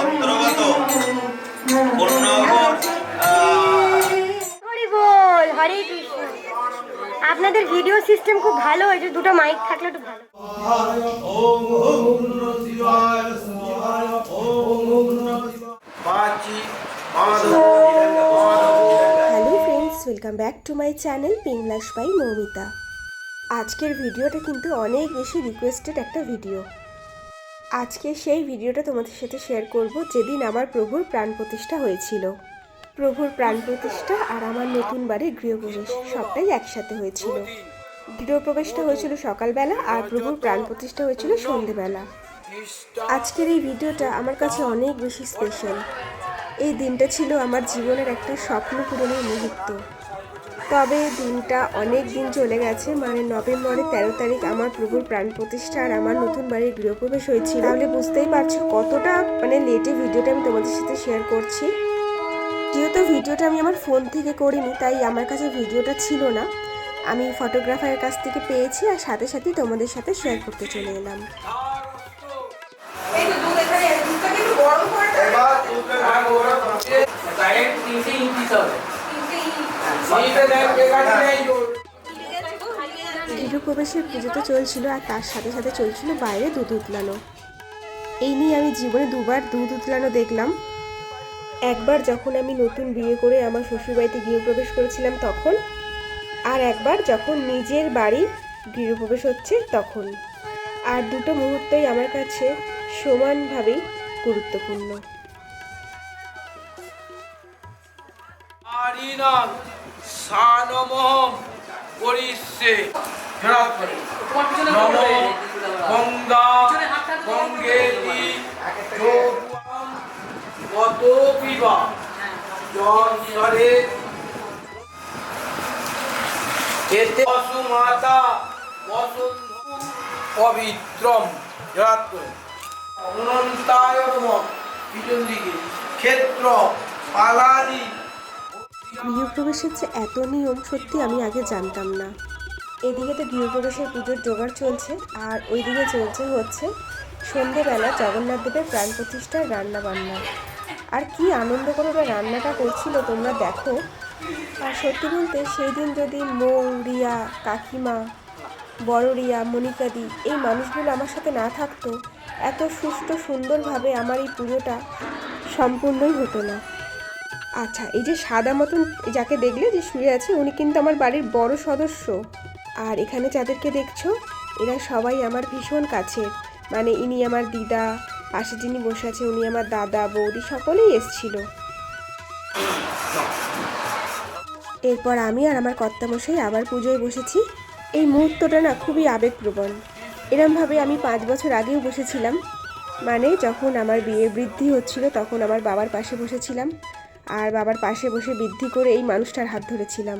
অন্তর্গত। পূর্ণগর আহ, হরি বল হরে কৃষ্ণ। আপনাদের video system খুব ভালো হয়েছে দুটো মাইক থাকলে একটু ভালো। Hello friends welcome back to my channel পিংলাস by Moumita আজকের ভিডিওটা কিন্তু অনেক বেশি রিকোয়েস্টেড একটা ভিডিও আজকে সেই ভিডিওটা তোমাদের সাথে শেয়ার করব যেদিন আমার প্রভুর প্রাণ প্রতিষ্ঠা হয়েছিল। প্রভুর প্রাণ প্রতিষ্ঠা আর আমার নতুন বাড়ির গৃহপ্রবেশ সবটাই একসাথে হয়েছিল। গৃহপ্রবেশটা হয়েছিল সকালবেলা আর প্রভুর প্রাণ প্রতিষ্ঠা হয়েছিল সন্ধেবেলা। আজকের এই ভিডিওটা আমার কাছে অনেক বেশি স্পেশাল এই দিনটা ছিল আমার জীবনের একটা স্বপ্ন পূরণের মুহূর্ত। তবে দিনটা অনেক দিন চলে গেছে। মানে নভেম্বরের তেরো তারিখ আমার প্রভুর প্রাণ প্রতিষ্ঠা আর আমার নতুন বাড়ির গৃহপ্রবেশ হয়েছিল। তাহলে বুঝতেই পারছ কতটা মানে লেটে ভিডিওটা আমি তোমাদের সাথে শেয়ার করছি। যেহেতু ভিডিওটা আমি আমার ফোন থেকে করিনি, তাই আমার কাছে ভিডিওটা ছিল না। আমি ফটোগ্রাফারের কাছ থেকে পেয়েছি আর সাথে সাথেই তোমাদের সাথে শেয়ার করতে চলে এলাম। গৃহপ্রবেশের পুজো তো চলছিল আর তার সাথে সাথে চলছিল বাইরে দুধ উতলানো। এই নিয়ে আমি জীবনে দুবার দুধ উতলানো দেখলাম। একবার যখন আমি নতুন বিয়ে করে আমার শ্বশুরবাড়িতে গৃহপ্রবেশ করেছিলাম তখন, আর একবার যখন নিজের বাড়ি গৃহপ্রবেশ হচ্ছে তখন। আর দুটো মুহূর্তই আমার কাছে সমানভাবেই গুরুত্বপূর্ণ। আরিনাম সানমহম করিষ্যে ফেরত করে নম গঙ্গা গঙ্গেতি কত পিবা জল এতে পবিত্রম। অনন্তায় পিছন দিকে ক্ষেত্র পালাদি গৃহপ্রবেশের যে এত নিয়ম সত্যি আমি আগে জানতাম না। এদিকে তো গৃহপ্রবেশের পুজোর জোগাড় চলছে আর ওইদিকে চলছে হচ্ছে সন্ধেবেলা জগন্নাথ দেবের প্রাণ প্রতিষ্ঠার রান্না বান্না আর কি আনন্দ করে ওরা রান্নাটা করছিল তোমরা দেখো। আর সত্যি বলতে সেই দিন যদি মৌ, রিয়া, কাকিমা বড় রিয়া মনিকাদি এই মানুষগুলো আমার সাথে না থাকতো, এত সুষ্ঠু সুন্দরভাবে আমার এই পুজোটা সম্পূর্ণই হতো না। আচ্ছা এই যে সাদা মতন যাকে দেখলে যে শুয়ে আছে, উনি কিন্তু আমার বাড়ির বড় সদস্য। আর এখানে যাদেরকে দেখছ, এরা সবাই আমার ভীষণ কাছের। মানে ইনি আমার দিদা, পাশে যিনি বসে আছে উনি আমার দাদা, বৌদি, সকলেই এসছিল। এরপর আমি আর আমার কর্তামশাই আবার পুজোয় বসেছি। এই মুহূর্তটা না খুবই আবেগপ্রবণ। এরমভাবে আমি পাঁচ বছর আগেও বসেছিলাম। মানে যখন আমার বিয়ে বৃদ্ধি হচ্ছিল, তখন আমার বাবার পাশে বসেছিলাম। আর বাবার পাশে বসে বৃদ্ধি করে এই মানুষটার হাত ধরেছিলাম।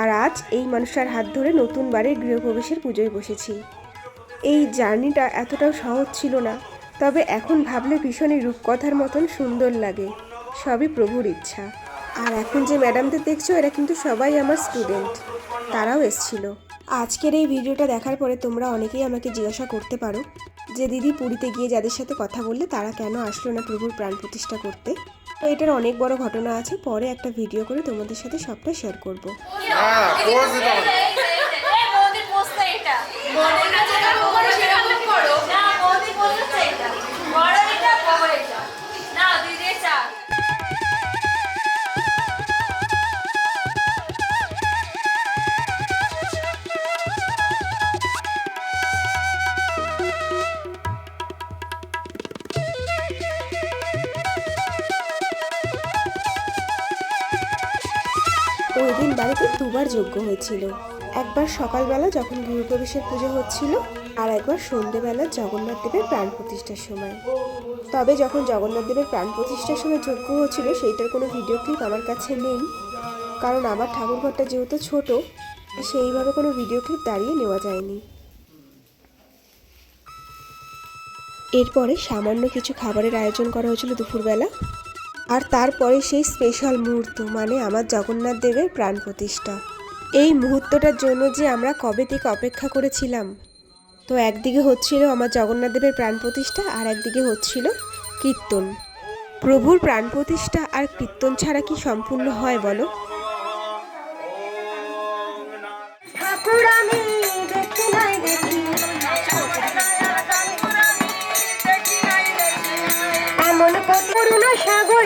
আর আজ এই মানুষটার হাত ধরে নতুন বাড়ির গৃহপ্রবেশের পুজোয় বসেছি। এই জার্নিটা এতটাও সহজ ছিল না, তবে এখন ভাবলে ভীষণই রূপকথার মতন সুন্দর লাগে, সবই প্রভুর ইচ্ছা। আর এখন যে ম্যাডামদের দেখছ, এরা কিন্তু সবাই আমার স্টুডেন্ট, তারাও এসছিল। আজকের এই ভিডিওটা দেখার পরে তোমরা অনেকেই আমাকে জিজ্ঞাসা করতে পারো, যে দিদি পুরীতে গিয়ে যাদের সাথে কথা বললে তারা কেন আসলো না প্রভুর প্রাণ প্রতিষ্ঠা করতে? তো এটার অনেক বড় ঘটনা আছে পরে একটা ভিডিও করে তোমাদের সাথে সবটা শেয়ার করব এটা বাড়িতে দুবার যজ্ঞ হয়েছিল। একবার সকালবেলা যখন গৃহপ্রবেশের পুজো হচ্ছিল, আর একবার সন্ধেবেলা জগন্নাথ দেবের প্রাণ প্রতিষ্ঠার সময়। তবে যখন জগন্নাথ দেবের প্রাণ প্রতিষ্ঠার সময় যজ্ঞ হচ্ছিল সেইটার কোনো ভিডিও ক্লিপ আমার কাছে নেই। কারণ আমার ঠাকুরঘরটা যেহেতু ছোট, সেইভাবে কোনো ভিডিও ক্লিপ দাঁড়িয়ে নেওয়া যায়নি। এরপরে সামান্য কিছু খাবারের আয়োজন করা হয়েছিল দুপুরবেলা। আর তারপরে সেই স্পেশাল মুহূর্ত মানে আমার জগন্নাথ দেবের প্রাণ প্রতিষ্ঠা। এই মুহূর্তটার জন্য যে আমরা কবে থেকে অপেক্ষা করেছিলাম? তো একদিকে হচ্ছিল আমার জগন্নাথ দেবের প্রাণ প্রতিষ্ঠা, আর একদিকে হচ্ছিল কীর্তন। প্রভুর প্রাণ প্রতিষ্ঠা আর কীর্তন ছাড়া কি সম্পূর্ণ হয় বলো? সাগর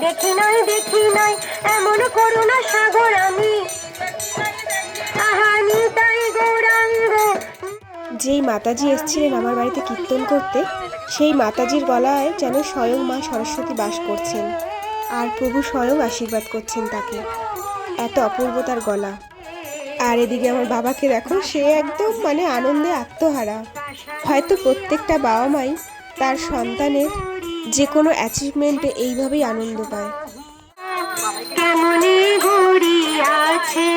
দেখি নাই দেখি নাই, এমন করুণা সাগর আমি। আহানি তাই গৌরাঙ্গ। যেই মাতাজি এসেছিলেন আমার বাড়িতে কীর্তন করতে, সেই মাতাজির গলায় যেন স্বয়ং মা সরস্বতী বাস করছেন। আর প্রভু স্বয়ং আশীর্বাদ করছেন তাকে। এত অপূর্ব তার গলা। আর এদিকে আমার বাবাকে দেখো, সে একদম মানে আনন্দে আত্মহারা। হয়তো প্রত্যেকটা বাবা মাই তার সন্তানের যে কোনো অ্যাচিভমেন্টে এইভাবেই আনন্দ পায়। কেমন ঘুরি আছে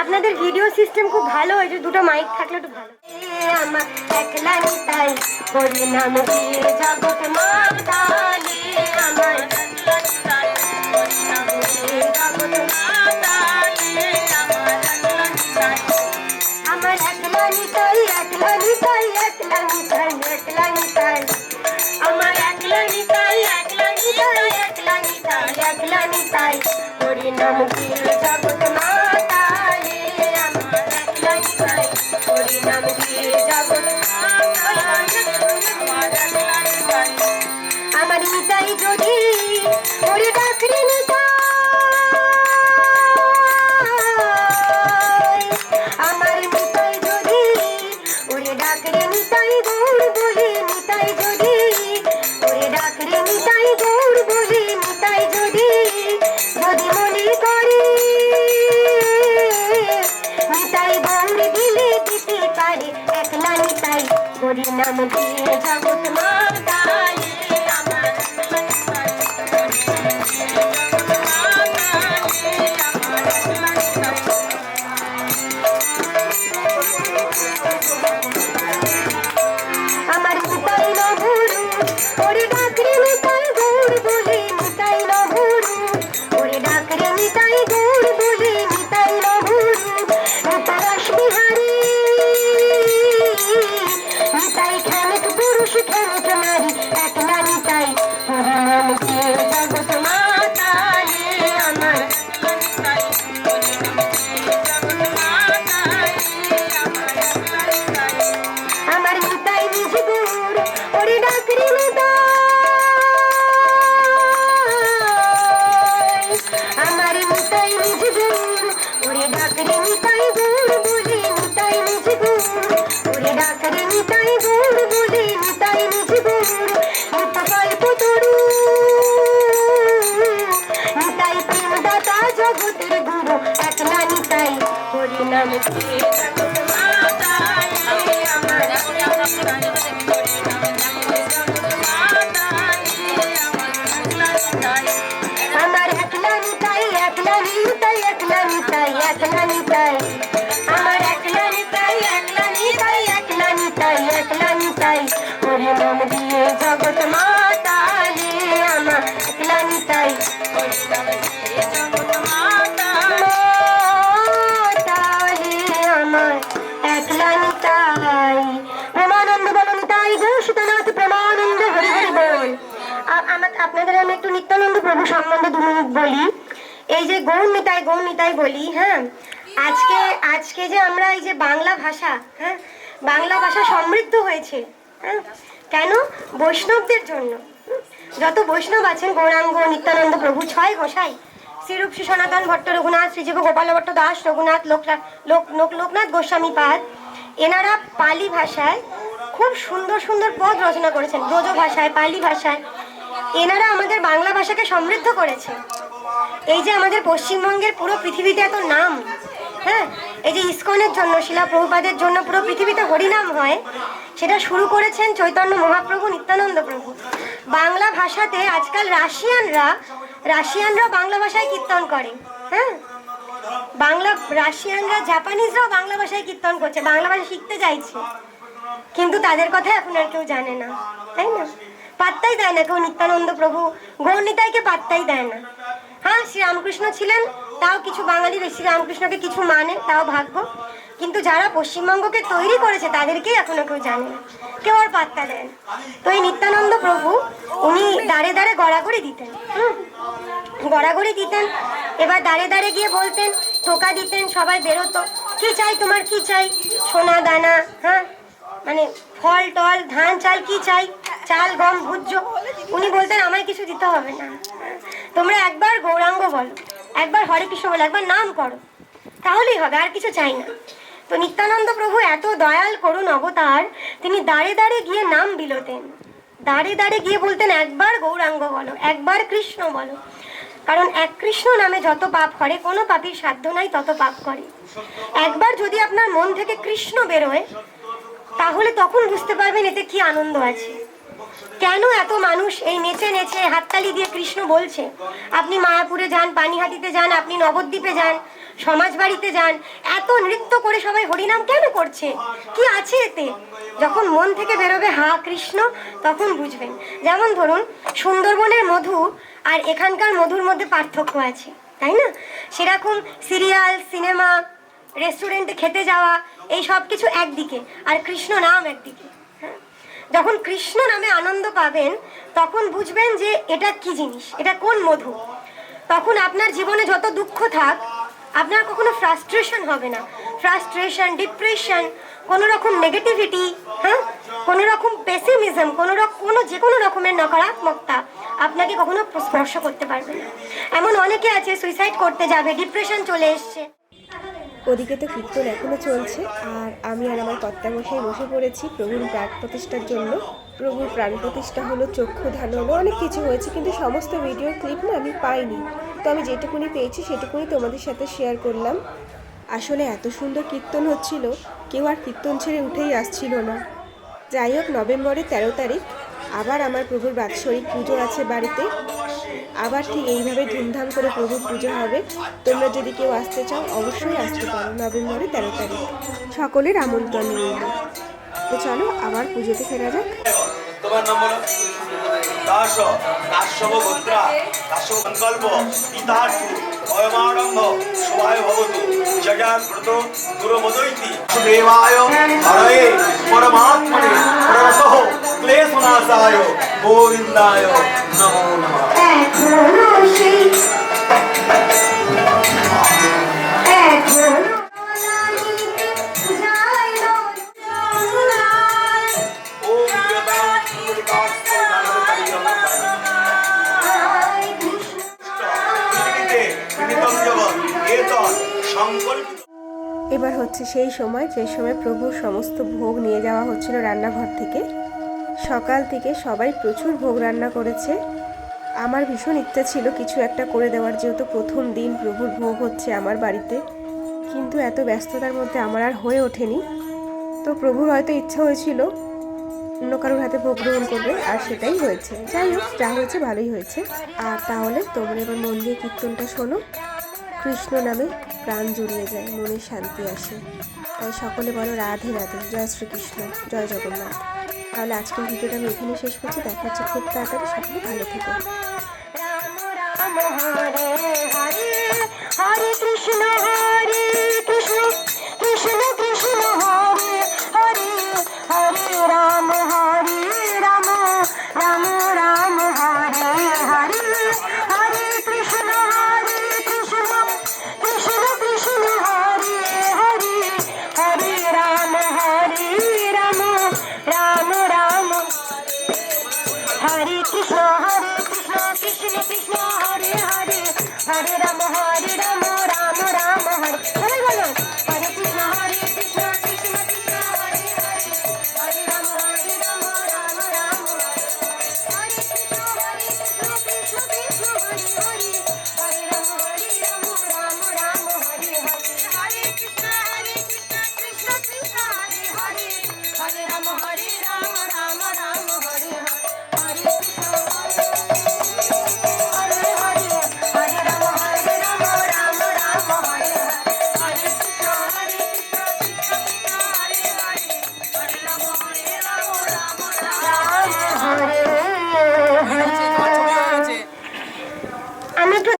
আপনাদের ভিডিও সিস্টেম খুব ভালো হয়েছে দুটো মাইক থাকলে একটু ভালো। আমার নাম দিয়ে হরি নাম দিয়ে জগৎ জগতের গুরু একলা নিতাই হরি নাম নিতাই তাই এক নানি তাই। আমার এক নানি একলা গৌর নিতাই গৌর নিতাই বলি হ্যাঁ? আজকে আজকে যে আমরা এই যে বাংলা ভাষা হ্যাঁ? বাংলা ভাষা সমৃদ্ধ হয়েছে হ্যাঁ? কেন? বৈষ্ণবদের জন্য। যত বৈষ্ণব আছেন, গৌরাঙ্গ, নিত্যানন্দ প্রভু, ছয় গোসাই, শ্রীরূপ শ্রী সনাতন ভট্ট রঘুনাথ শ্রীজীব গোপাল ভট্ট দাস, রঘুনাথ লোক- লোকনাথ গোস্বামী পাদ এনারা পালি ভাষায় খুব সুন্দর সুন্দর পদ রচনা করেছেন। ব্রজ ভাষায়, পালি ভাষায়। এনারা আমাদের বাংলা ভাষাকে সমৃদ্ধ করেছে। এই যে আমাদের পশ্চিমবঙ্গের পুরো পৃথিবীতে এত নাম হ্যাঁ? এই যে ইস্কনের জন্য, শিলা প্রভুপাদের জন্য পুরো পৃথিবীতে হরিনাম হয়, সেটা শুরু করেছেন চৈতন্য মহাপ্রভু নিত্যানন্দ প্রভু। বাংলা ভাষাতে আজকাল রাশিয়ানরা রাশিয়ানরা বাংলা ভাষায় কীর্তন করে হ্যাঁ? বাংলা, রাশিয়ানরা জাপানিজরাও বাংলা ভাষায় কীর্তন করছে, বাংলা ভাষা শিখতে চাইছে কিন্তু তাদের কথা এখন আর কেউ জানে না, তাই না? পাত্তাই দেয় না কেউ নিত্যানন্দ প্রভু গৌরনিতাইকে পাত্তাই দেয় না। হ্যাঁ শ্রীরামকৃষ্ণ ছিলেন, তাও কিছু বাঙালি শ্রীরামকৃষ্ণকে কিছু মানে তাও ভাগ্য। কিন্তু যারা পশ্চিমবঙ্গকে তৈরি করেছে, তাদেরকেই এখনও কেউ জানে না। কেউ আর পাত্তা দেন তো এই নিত্যানন্দ প্রভু, উনি দাঁড়ে দাঁড়ে গড়াগড়ি দিতেন গড়াগড়ি দিতেন, এবার দাঁড়ে দাঁড়ে গিয়ে বলতেন, টোকা দিতেন, সবাই বেরোতো, কি চাই তোমার, কি চাই? সোনা, দানা হ্যাঁ? মানে ফল, টল, ধান, চাল, কি চাই? চাল, গম, ভুজ্য। উনি বলতেন, আমায় কিছু দিতে হবে না। তোমরা একবার গৌরাঙ্গ বলো, একবার হরে কৃষ্ণ বলো, একবার নাম করো, তাহলেই হবে, আর কিছু চাই না। তো নিত্যানন্দ প্রভু এত দয়াল করুন অবতার, তিনি দাঁড়ে দাঁড়ে গিয়ে নাম বিলোতেন। দাঁড়ে দাঁড়ে গিয়ে বলতেন, একবার গৌরাঙ্গ বলো, একবার কৃষ্ণ বলো। কারণ এক কৃষ্ণ নামে যত পাপ করে, কোনো পাপীর সাধ্য নাই, তত পাপ করে। একবার যদি আপনার মন থেকে কৃষ্ণ বেরোয়, তাহলে তখন বুঝতে পারবেন এতে কি আনন্দ আছে। কেন এত মানুষ এই নেচে নেচে হাততালি দিয়ে কৃষ্ণ বলছে? আপনি মায়াপুরে যান, পানিহাটিতে যান, আপনি নবদ্বীপে যান, সমাজবাড়িতে যান, এত নৃত্য করে সবাই হরিনাম কেন করছে? কি আছে এতে? যখন মন থেকে বেরোবে, হা কৃষ্ণ, তখন বুঝবেন। যেমন ধরুন, সুন্দরবনের মধু আর এখানকার মধুর মধ্যে পার্থক্য আছে, তাই না? সেরকম সিরিয়াল, সিনেমা, রেস্টুরেন্টে, খেতে যাওয়া, এই সব কিছু একদিকে, আর কৃষ্ণ নাম একদিকে। যখন কৃষ্ণ নামে আনন্দ পাবেন, তখন বুঝবেন যে এটা কি জিনিস, এটা কোন মধু। তখন আপনার জীবনে যত দুঃখ থাক, আপনার কখনো ফ্রাস্ট্রেশন হবে না। ফ্রাস্ট্রেশন ডিপ্রেশন কোনো রকম নেগেটিভিটি হ্যাঁ? কোনো রকম পেসিমিজম কোনো কোনো যে কোনো রকমের নকারাত্মকতা আপনাকে কখনো স্পর্শ করতে পারবে না। এমন অনেকে আছে সুইসাইড করতে যাবে ডিপ্রেশন চলে এসছে। ওদিকে তো কীর্তন এখনও চলছে, আর আমি আর আমার কর্তামশাই বসে পড়েছি প্রভুর প্রাণ প্রতিষ্ঠার জন্য। প্রভুর প্রাণ প্রতিষ্ঠা হলো, চক্ষু ধান হলো, অনেক কিছু হয়েছে, কিন্তু সমস্ত ভিডিওর ক্লিপ না আমি পাইনি। তো আমি যেটুকুনি পেয়েছি, সেটুকুনি তোমাদের সাথে শেয়ার করলাম। আসলে এত সুন্দর কীর্তন হচ্ছিল, কেউ আর কীর্তন ছেড়ে উঠেই আসছিল না। যাই হোক, নভেম্বরের তেরো তারিখ, আবার আমার প্রভুর বাৎসরিক পুজো আছে বাড়িতে। আবার ঠিক এইভাবে ধুমধাম করে প্রভুর পুজো হবে। তোমরা যদি কেউ আসতে চাও, অবশ্যই আসতে পারো নভেম্বরের তেরো তারিখ। সকলের আমন্ত্রণ রইল। তো চলো, আবার পুজোতে ফেরা যাক। তোমার নাম বলো? হরয়ে, পরমাত্মনে ক্লেশনাশায় গোবিন্দায় এতৎ সংকল্পিত এবার হচ্ছে সেই সময়, যে সময় প্রভুর সমস্ত ভোগ নিয়ে যাওয়া হচ্ছিল রান্নাঘর থেকে। সকাল থেকে সবাই প্রচুর ভোগ রান্না করেছে। আমার ভীষণ ইচ্ছা ছিল কিছু একটা করে দেওয়ার, যেহেতু প্রথম দিন প্রভুর ভোগ হচ্ছে আমার বাড়িতে। কিন্তু এত ব্যস্ততার মধ্যে আমার আর হয়ে ওঠেনি। তো প্রভুর হয়তো ইচ্ছা হয়েছিল অন্য কারোর হাতে ভোগ গ্রহণ করবে, আর সেটাই হয়েছে। যাই হোক, যা হয়েছে ভালোই হয়েছে। আর তাহলে তোমরা এবার মন দিয়ে কীর্তনটা শোনো। কৃষ্ণ নামে প্রাণ জুড়িয়ে যায়, মনে শান্তি আসে। তাই সকলে বলো রাধে রাধে, জয় শ্রীকৃষ্ণ, জয় জগন্নাথ। তাহলে আজকের ভিডিওটা আমি এখানে শেষ করছি। দেখা হচ্ছে খুব তাড়াতাড়ি। সকলে ভালো থেকো। হরে কৃষ্ণ